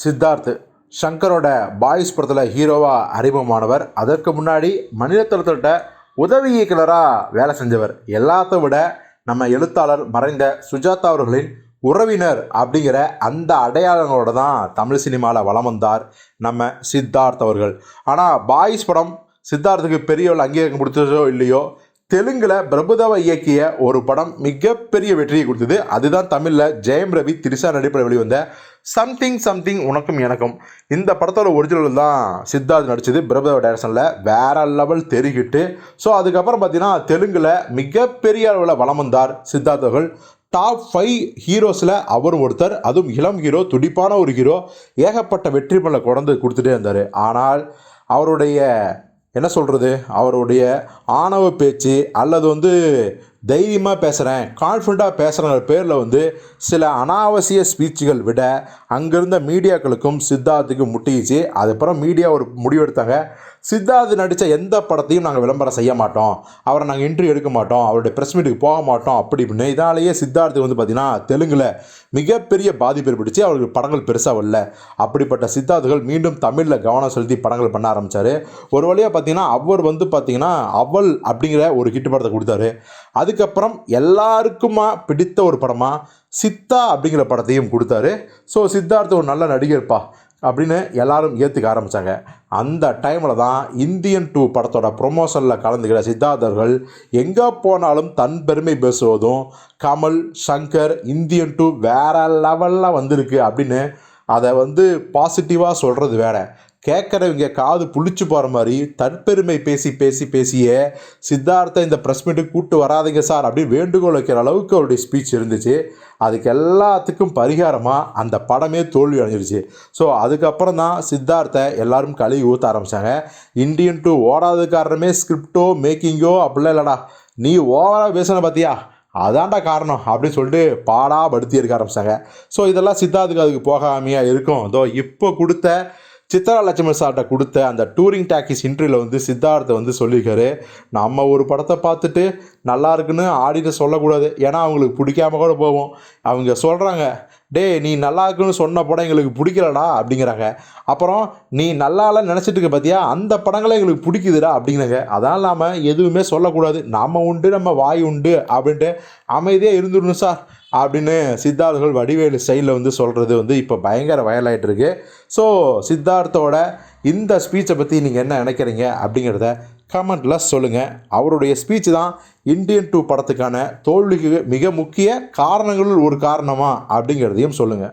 சித்தார்த் சங்கரோட பாய்ஸ் படத்தில் ஹீரோவாக அறிமுகமானவர். அதற்கு முன்னாடி மணிரத்னத்தோட உதவி இயக்குனராக வேலை செஞ்சவர். எல்லாத்த விட நம்ம எழுத்தாளர் மறைந்த சுஜாதா அவர்களின் உறவினர் அப்படிங்கிற அந்த அடையாளங்களோட தான் தமிழ் சினிமாவில் வளம் வந்தார் நம்ம சித்தார்த் அவர்கள். ஆனால் பாய்ஸ் படம் சித்தார்த்துக்கு பெரிய ஒரு அங்கீகாரம் கொடுத்ததோ இல்லையோ தெலுங்கில் பிரபுதவ இயக்கிய ஒரு படம் மிகப்பெரிய வெற்றியை கொடுத்தது. அதுதான் தமிழில் ஜெயம் ரவி திரிசா நடிப்பில் வெளிவந்த சம்திங் சம்திங் உனக்கும் எனக்கும். இந்த படத்தோட ஒரிஜினல் தான் சித்தார்த் நடிச்சது பிரபுதவ டைரக்ஷனில். வேற லெவல் தெரிகிட்டு ஸோ அதுக்கப்புறம் பார்த்தீங்கன்னா தெலுங்கில் மிகப்பெரிய அளவில் வளம் வந்தார் சித்தார்த் அவர்கள். டாப் ஃபைவ் ஹீரோஸில் அவரும் ஒருத்தர். அதுவும் இளம் ஹீரோ துடிப்பான ஒரு ஹீரோ ஏகப்பட்ட வெற்றி பல கொண்டு கொடுத்துட்டே இருந்தார். ஆனால் அவருடைய என்ன சொல்கிறது அவருடைய ஆணவ பேச்சு அல்லது வந்து தைரியமாக பேசுகிறேன் கான்ஃபிடண்ட்டாக பேசுகிறேங்கிற பேரில் வந்து சில அனாவசிய ஸ்பீச்சுகள் விட அங்கிருந்த மீடியாக்களுக்கும் சித்தார்த்துக்கும் முட்டிச்சு அதுக்கப்புறம் மீடியா ஒரு முடிவெடுத்தாங்க. சித்தார்த் நடித்த எந்த படத்தையும் நாங்கள் விளம்பரம் செய்ய மாட்டோம். அவரை நாங்கள் இன்டர்வியூ எடுக்க மாட்டோம். அவருடைய ப்ரெஸ் மீட்டுக்கு போக மாட்டோம். அப்படி இப்படின்னு. இதனாலேயே சித்தார்த்து வந்து பார்த்திங்கன்னா தெலுங்கில் மிகப்பெரிய பாதிப்பு ஏற்பட்டுச்சு. அவருக்கு படங்கள் பெருசாக வரல. அப்படிப்பட்ட சித்தார்த்துகள் மீண்டும் தமிழில் கவனம் செலுத்தி படங்கள் பண்ண ஆரம்பித்தார் ஒரு வழியாக பார்த்தீங்கன்னா அவர் வந்து பார்த்திங்கன்னா அவள் அப்படிங்கிற ஒரு ஹிட் படத்தை கொடுத்தாரு. அது அதுக்கப்புறம் எல்லாருக்குமா பிடித்த ஒரு படமாக சித்தா அப்படிங்கிற படத்தையும் கொடுத்தாரு. ஸோ சித்தார்த்த ஒரு நல்ல நடிகர்ப்பா அப்படின்னு எல்லாரும் ஏற்றுக்க ஆரம்பித்தாங்க அந்த டைமில் தான் இந்தியன் டூ படத்தோட ப்ரொமோஷனில் கலந்துக்கிற சித்தார்த்தர்கள் எங்கே போனாலும் தன் பெருமை பேசுவதும் கமல் சங்கர் இந்தியன் டூ வேற லெவலில் வந்திருக்கு அப்படின்னு அதை வந்து பாசிட்டிவாக சொல்கிறது வேறு. கேட்குறவங்க காது புளிச்சு போகிற மாதிரி தற்பெருமை பேசி பேசி பேசியே சித்தார்த்தை இந்த ப்ரெஸ் மீட்டுக்கு கூட்டு வராதீங்க சார் அப்படின்னு வேண்டுகோள் வைக்கிற அளவுக்கு அவருடைய ஸ்பீச் இருந்துச்சு. அதுக்கு எல்லாத்துக்கும் பரிகாரமாக அந்த படமே தோல்வி அடைஞ்சிருச்சு. ஸோ அதுக்கப்புறம் தான் சித்தார்த்தை எல்லாரும் கழுவி ஊற்ற ஆரம்பித்தாங்க இந்தியன் டூ ஓடாத காரணமே ஸ்கிரிப்டோ மேக்கிங்கோ அப்படிலாம் இல்லைடா. நீ ஓவராக பேசுன பார்த்தியா அதான்டா காரணம் அப்படின்னு சொல்லிட்டு பாடா படுத்தி இருக்க ஆரம்பிச்சாங்க. ஸோ இதெல்லாம் சித்தார்த்துக்கு அதுக்கு போகாமையாக இருக்கும். இதோ இப்போ கொடுத்த சித்தரா லட்சுமி சார்ட்ட கொடுத்த அந்த டூரிங் டாக்கிஸ் இன்ட்ரியில் வந்து சித்தார்த்தை வந்து சொல்லியிருக்காரு. நம்ம ஒரு படத்தை பார்த்துட்டு நல்லா இருக்குன்னு ஆடிட்டு சொல்லக்கூடாது. ஏன்னா அவங்களுக்கு பிடிக்காம கூட போவோம் அவங்க சொல்கிறாங்க டேய் நீ நல்லா இருக்குன்னு சொன்ன படம் எங்களுக்கு பிடிக்கலடா அப்படிங்கிறாங்க. அப்புறம் நீ நல்லாலாம் நினச்சிட்டு இருக்க பார்த்தியா அந்த படங்களே எங்களுக்கு பிடிக்குதுடா அப்படிங்கிறாங்க. அதான் நாம் எதுவுமே சொல்லக்கூடாது. நாம் உண்டு நம்ம வாய் உண்டு அப்படின்ட்டு அமைதியாக இருந்துடணும் சார். அப்படின்னு சித்தார்த்தர்கள் வடிவேலு ஸ்டைலில் வந்து சொல்கிறது வந்து இப்போ பயங்கர வயலாயிட்டு இருக்கு ஸோ சித்தார்த்தோட இந்த ஸ்பீச்சை பற்றி நீங்கள் என்ன நினைக்கிறீங்க அப்படிங்கிறத கமெண்டில் சொல்லுங்கள் அவருடைய ஸ்பீச் தான் இந்தியன் டூ படத்துக்கான தோல்விக்கு மிக முக்கிய காரணங்களில் ஒரு காரணமா அப்படிங்கிறதையும் சொல்லுங்கள்